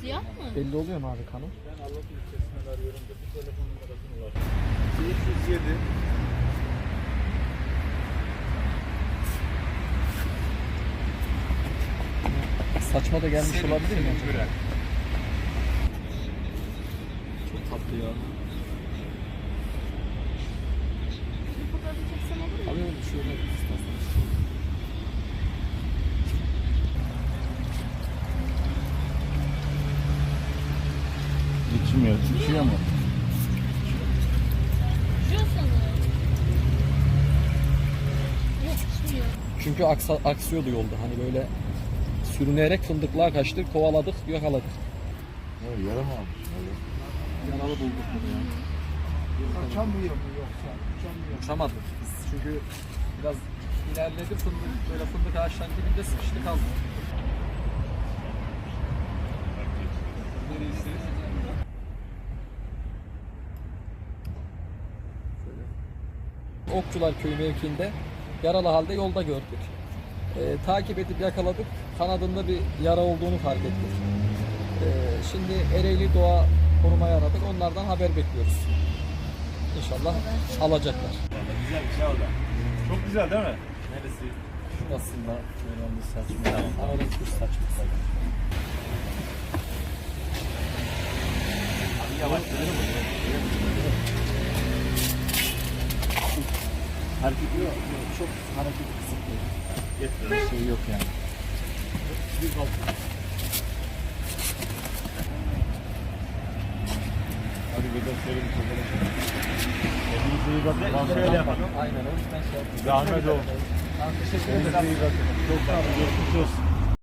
Siyah mı? Belli oluyor mu abi kanım? Ben Alat ilçesinden arıyorum bir telefon numarasını var. 507 Saçma da gelmiş Senin- olabilir mi? Çok tatlı ya. Bir fotoğrafı çeksen olur mu? Abi öyle şöyle istersen. Geçmiyor. Uçuyor mu? Çünkü aksa, aksıyordu yolda. Hani böyle sürünerek fındıklığa kaçtık, kovaladık, yakaladık. Evet, yara mı almış? Yaralı bulduk bunu ya. Kaçamıyor mu yoksa? Kaçamıyor. Uçamadık biz çünkü biraz ilerledi fındık, böyle fındık ağaçlarının dibinde sıkıştı kaldı. Şöyle. Okçular Köyü mevkiinde yaralı halde yolda gördük. Ee, takip edip yakaladık. Kanadında bir yara olduğunu fark ettik. Ee, şimdi Ereğli Doğa korumaya aradık. Onlardan haber bekliyoruz. İnşallah alacaklar. Güzel bir şey o da. Çok güzel değil mi? Neresi? Şurasında Böyle olmuş saçma. Tamam. Kuş saçması. Yavaş gidelim Hareket yok. Çok hareket kısıtlı. Yeter. Bir şey yok yani. Bir balkon. Hadi bir de şöyle bir fotoğraf. Kendinize iyi bakın. Şöyle yapalım. Aynen o yüzden şey yaptık. Zahmet. Tamam, teşekkür ederim. Çok sağ olun. Olsun.